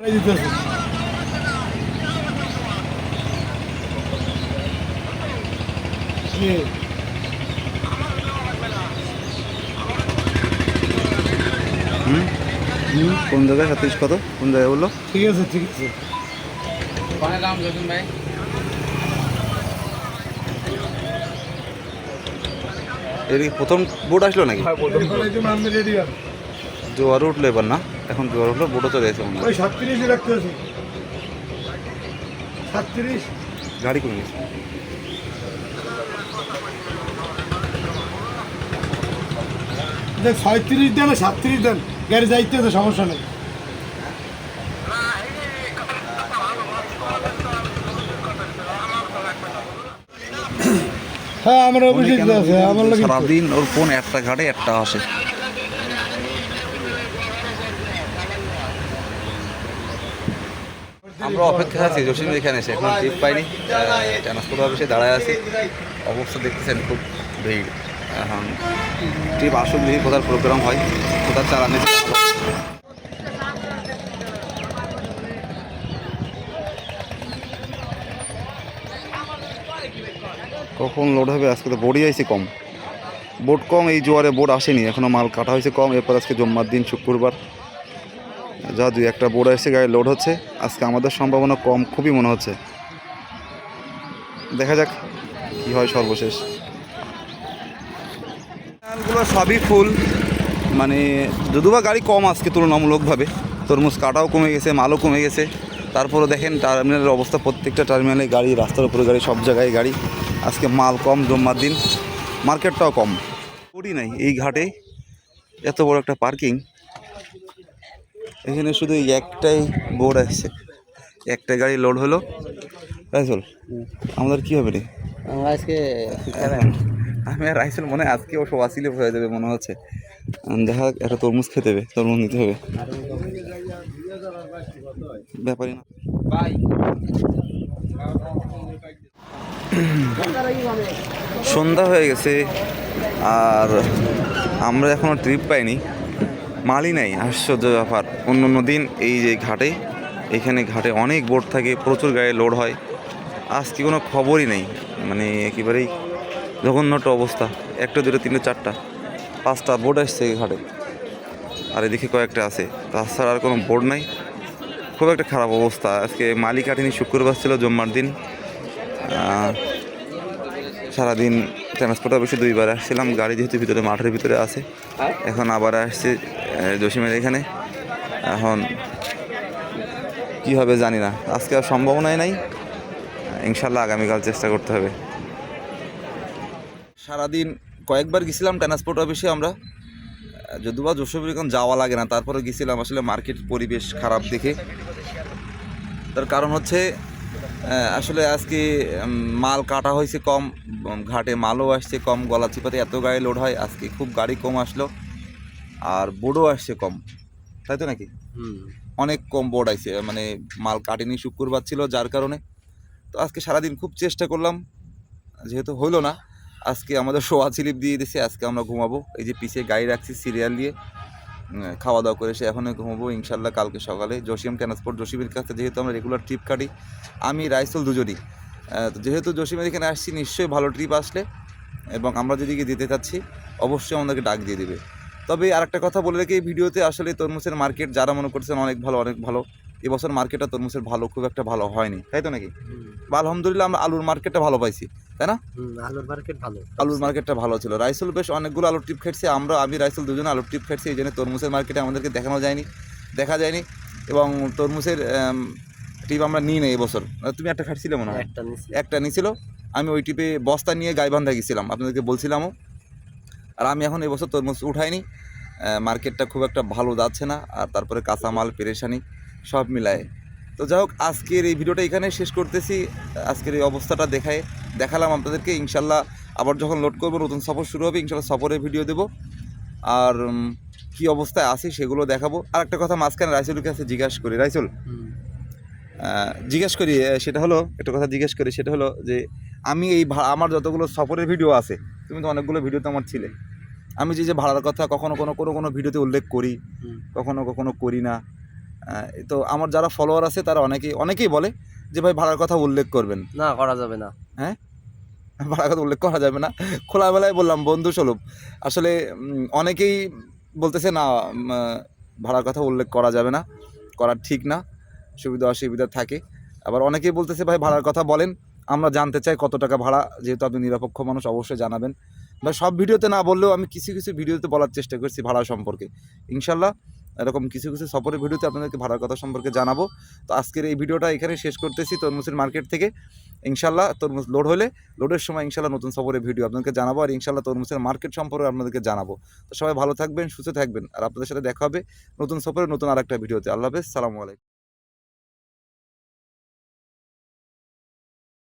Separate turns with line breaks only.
কোন জায়গায়? সাতত্রিশ কত? কোন জায়গায় বলল?
ঠিক আছে ঠিক আছে।
এর কি প্রথম বোট আসলো নাকি?
এখন এই যে মামনি রেডি আছে
জোয়ার উঠল এবার না? এখন জোয়ার উঠল বোটও চলে মনে হয়
ওই সাতত্রিশে রাখতে আছে সাতত্রিশ?
গাড়ি গেছে।
দেখ ছয়ত্রিশ দেন সাতত্রিশ দেন। গাড়ি যাইতে আছে সমস্যা নেই। হ্যাঁ আমার
ফোনে
আছে আমার
সারাদিন ওর ফোন একটা ঘাটে একটা আসে। আমরা অপেক্ষা আছি, জসিম এখানে এসে, এখন টিপ পাইনি। ট্রান্সপোর্ট অফিসে দাঁড়ায় আছি। অবস্থা দেখতেছেন খুব ভিড়। এখন টিপ আসুন দেখি কোথার প্রোগ্রাম হয় কোথার চালানি কখন লোড হবে? আজকে তো বোর্ডই আইছে কম। বোট কম, এই জোয়ারে বোট আসেনি, এখনও মাল কাটা হয়েছে কম। এরপর আজকে জম্মার দিন, শুক্রবার। যা দুই একটা বোর্ড এসে গাড়ি লোড হচ্ছে। আজকে আমাদের সম্ভাবনা কম, খুবই মনে হচ্ছে। দেখা যাক কি হয় সর্বশেষ। গুলো সবই ফুল। মানে যদিও বা গাড়ি কম আজকে তুলনামূলকভাবে। তরমুজ কাটাও কমে গেছে, মালও কমে গেছে। তারপরে দেখেন টার্মিনালের অবস্থা, প্রত্যেকটা টার্মিনালে গাড়ি, রাস্তার উপরে গাড়ি, সব জায়গায় গাড়ি। আজকে মাল কম, জম্মার দিন। মার্কেটটাও কম। করি নাই এই ঘাটে। এত বড় একটা পার্কিং এখানে শুধু একটাই বোর্ড আসছে একটা গাড়ি লোড হলো। রাইসুল আমাদের কি হবে রে?
আমরা আজকে
আমি আর রাইসুল মনে হয় আজকেও সব আসিলে হয়ে যাবে মনে হচ্ছে। দেখা একটা তরমুজ খেতে হবে তরমুজ নিতে হবে। ব্যাপারই না। সন্ধ্যা হয়ে গেছে আর আমরা এখনও ট্রিপ পাইনি। মালই নাই, আশ্চর্য ব্যাপার। অন্য অন্য দিন এই যে ঘাটে, এখানে ঘাটে অনেক বোট থাকে, প্রচুর গায়ে লোড হয়। আজকে কোনো খবরই নেই মানে একেবারেই জঘন্যট অবস্থা। একটা, দুটো, তিনটে, চারটা, পাঁচটা বোট আসছে ঘাটে। আর এদিকে কয়েকটা আছে, তাছাড়া আর কোনো বোর্ড নাই। খুব একটা খারাপ অবস্থা। আজকে মালিক কাটিনি শুক্রবার ছিল জম্মার দিন। সারাদিন ট্রান্সপোর্ট অফিসে দুইবার আসছিলাম। গাড়ি যেহেতু ভিতরে, মাঠের ভিতরে আছে। এখন আবার আসছে জসিমের এখানে। এখন কী হবে জানি না। আজকে আর সম্ভাবনাই নাই। ইনশাল্লাহ আগামীকাল চেষ্টা করতে হবে। সারাদিন কয়েকবার গেছিলাম ট্রান্সপোর্ট অফিসে আমরা। যদিও বা যশোর যাওয়া লাগে না, তারপরে গেছিলাম। আসলে মার্কেট পরিবেশ খারাপ দেখে। তার কারণ হচ্ছে আসলে আজকে মাল কাটা হয়েছে কম ঘাটে মালও আসছে কম গলা চিপাতে এত গাড়ি লোড হয় আজকে খুব গাড়ি কম আসলো আর বোর্ডও আসছে কম তাই তো নাকি? অনেক কম বোর্ড আইছে মানে মাল কাটেনি শুক্রবার ছিল যার কারণে তো আজকে সারাদিন খুব চেষ্টা করলাম যেহেতু হইল না আজকে আমাদের শোয়া স্লিপ দিয়ে দিছে আজকে আমরা ঘুমাবো এই যে পিছিয়ে গাড়ি রাখছি সিরিয়াল দিয়ে খাওয়া দাওয়া করে সে এখনই ঘুমবো ইনশাল্লাহ কালকে সকালে। জসিম ট্রান্সপোর্ট জসিমের কাছে যেহেতু আমরা রেগুলার ট্রিপ কাটি, আমি রাইসুল দুজনই। যেহেতু জসিমের এখানে আসছি, নিশ্চয়ই ভালো ট্রিপ আসলে। এবং আমরা যেদিকে যেতে চাচ্ছি, অবশ্যই আমাদেরকে ডাক দিয়ে দেবে। তবে আরেকটা কথা বলে রেখে, এই ভিডিওতে আসলে তরমুজের মার্কেট যারা মনে করছেন অনেক ভালো অনেক ভালো। এবছর মার্কেটটা তরমুজের ভালো খুব একটা ভালো হয়নি। তাই তো নাকি? বা আলহামদুলিল্লাহ আমরা আলুর মার্কেটটা ভালো পাইছি তাই না?
আলুর মার্কেট ভালো।
আলুর মার্কেটটা ভালো ছিল। রাইসুল বেশ অনেকগুলো আলুর টিপ খেটছে। আমরা আমি রাইসুল দুজনে আলুর টিপ খেটছি এই জন্য তরমুজের মার্কেটে আমাদেরকে দেখানো যায়নি দেখা যায়নি। এবং তরমুজের টিপ আমরা নিই নাই এবছর। তুমি একটা খাটছিলে মনে হয়?
একটা
নিছিল। আমি ওই টিপে বস্তা নিয়ে গাইবান্ধা গেছিলাম আপনাদেরকে বলছিলামও। আর আমি এখন এবছর তরমুজ উঠাইনি। মার্কেটটা খুব একটা ভালো যাচ্ছে না। আর তারপরে কাঁচামাল পেরেশানি। সব মিলায়। তো যাই হোক আজকের এই ভিডিওটা এখানে শেষ করতেছি। আজকের এই অবস্থাটা দেখায় দেখালাম আপনাদেরকে। ইনশাল্লাহ আবার যখন লোড করব নতুন সফর শুরু হবে ইনশাল্লাহ সফরের ভিডিও দেবো। আর কী অবস্থায় আছি সেগুলো দেখাবো। আর একটা কথা মাঝখানে রাইসুলের কাছে জিজ্ঞাসা করি। রাইসুল জিজ্ঞেস করি সেটা হলো একটা কথা জিজ্ঞেস করি সেটা হলো যে আমি এই আমার যতগুলো সফরের ভিডিও আছে তুমি তো অনেকগুলো ভিডিওতে আমার ছিলে। আমি যে যে ভাড়ার কথা কখনো কোনো কোনো কোনো ভিডিওতে উল্লেখ করি। কখনো কখনো করি না। তো আমার যারা ফলোয়ার আছে তারা অনেকেই অনেকেই বলে যে ভাই ভাড়ার কথা উল্লেখ করবেন।
না করা যাবে না। হ্যাঁ?
ভাড়ার কথা উল্লেখ করা যাবে না। খোলামেলায় বললাম বন্ধু স্বরূপ আসলে অনেকেই বলতেছে না ভাড়ার কথা উল্লেখ করা যাবে না করা ঠিক না সুবিধা অসুবিধা থাকে। আবার অনেকেই বলতেছে ভাই ভাড়ার কথা বলেন আমরা জানতে চাই কত টাকা ভাড়া যেহেতু আপনি নিরপেক্ষ মানুষ অবশ্যই জানাবেন। ভাই সব ভিডিওতে না বললেও আমি কিছু কিছু ভিডিওতে বলার চেষ্টা করছি ভাড়া সম্পর্কে। ইনশাল্লাহ এরকম কিছু কিছু সফরের ভিডিওতে আপনাদেরকে ভাড়ার কথা সম্পর্কে জানাব। তো আজকের এই ভিডিওটা এখানে শেষ করতেছি তরমুজের মার্কেট থেকে। ইনশাল্লাহ তরমুজ লোড হলে লোডের সময় ইনশাল্লাহ নতুন সফরের ভিডিও আপনাদেরকে জানাব আর ইনশাল্লাহ তরমুজের মার্কেট সম্পর্কে আপনাদেরকে জানাব। তো সবাই ভালো থাকবেন, সুস্থ থাকবেন আর আপনাদের সাথে দেখা হবে নতুন সফরে নতুন আরেকটা ভিডিওতে। আল্লাহ হাফেজ, সালামু আলাইকুম।